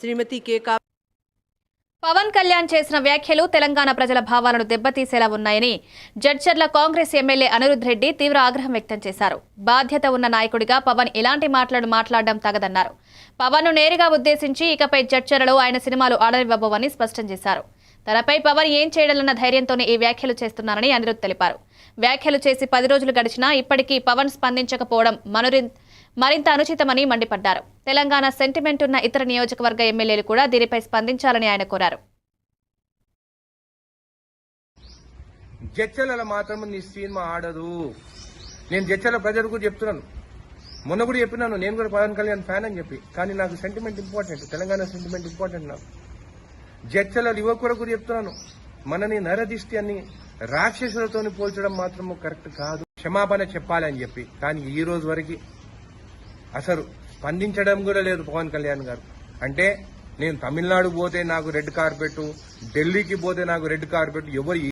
శ్రీమతి కేకా పవన్ కళ్యాణ్ చేసిన వ్యాఖ్యలు తెలంగాణ ప్రజల భావాలను దెబ్బతీసేలా ఉన్నాయని జడ్చర్ల కాంగ్రెస్ ఎమ్మెల్యే అనిరుద్ రెడ్డి తీవ్ర ఆగ్రహం వ్యక్తం చేశారు. బాధ్యత ఉన్న నాయకుడిగా పవన్ ఇలాంటి మాటలను మాట్లాడడం తగదన్నారు. పవన్ నేరుగా ఉద్దేశించి ఇకపై జడ్చర్లలో ఆయన సినిమాలు ఆడనివ్వబోవని స్పష్టం చేశారు. తనపై పవన్ ఏం చేయడాలన్న ధైర్యంతోనే ఈ వ్యాఖ్యలు చేస్తున్నారని అనిరుద్ తెలిపారు. వ్యాఖ్యలు చేసి పది రోజులు గడిచినా ఇప్పటికీ పవన్ స్పందించకపోవడం మనోరింద్ మరింత అనుచితమని మండిపడ్డారు. తెలంగాణ సెంటిమెంట్ ఉన్న ఇతర నియోజకవర్గ ఎమ్మెల్యేలు కూడా దీనిపై స్పందించాలని ఆయన కోరారు. జడ్చల మాత్రం నీ సినిమా ఆడదు. నేను జడ్చల ప్రజలకు చెప్తున్నాను. మొన్న కూడా చెప్పినాను నేను కూడా పవన్ కళ్యాణ్ ఫ్యాన్ అని చెప్పి. కానీ నాకు sentiment important Telangana sentiment important నాకు. జడ్చల యువకుడు కూడా చెప్తున్నాను. మనని నరదిష్టి అని రాక్షసులతో పోల్చడం మాత్రం కరెక్ట్ కాదు. క్షమాపణ చెప్పాలని చెప్పి. కానీ ఈ రోజు వరకు అసలు స్పందించడం కూడా లేదు పవన్ కళ్యాణ్ గారు. అంటే నేను తమిళనాడు పోతే నాకు రెడ్ కార్పెట్ ఢిల్లీకి పోతే నాకు రెడ్ కార్పెట్ ఎవరు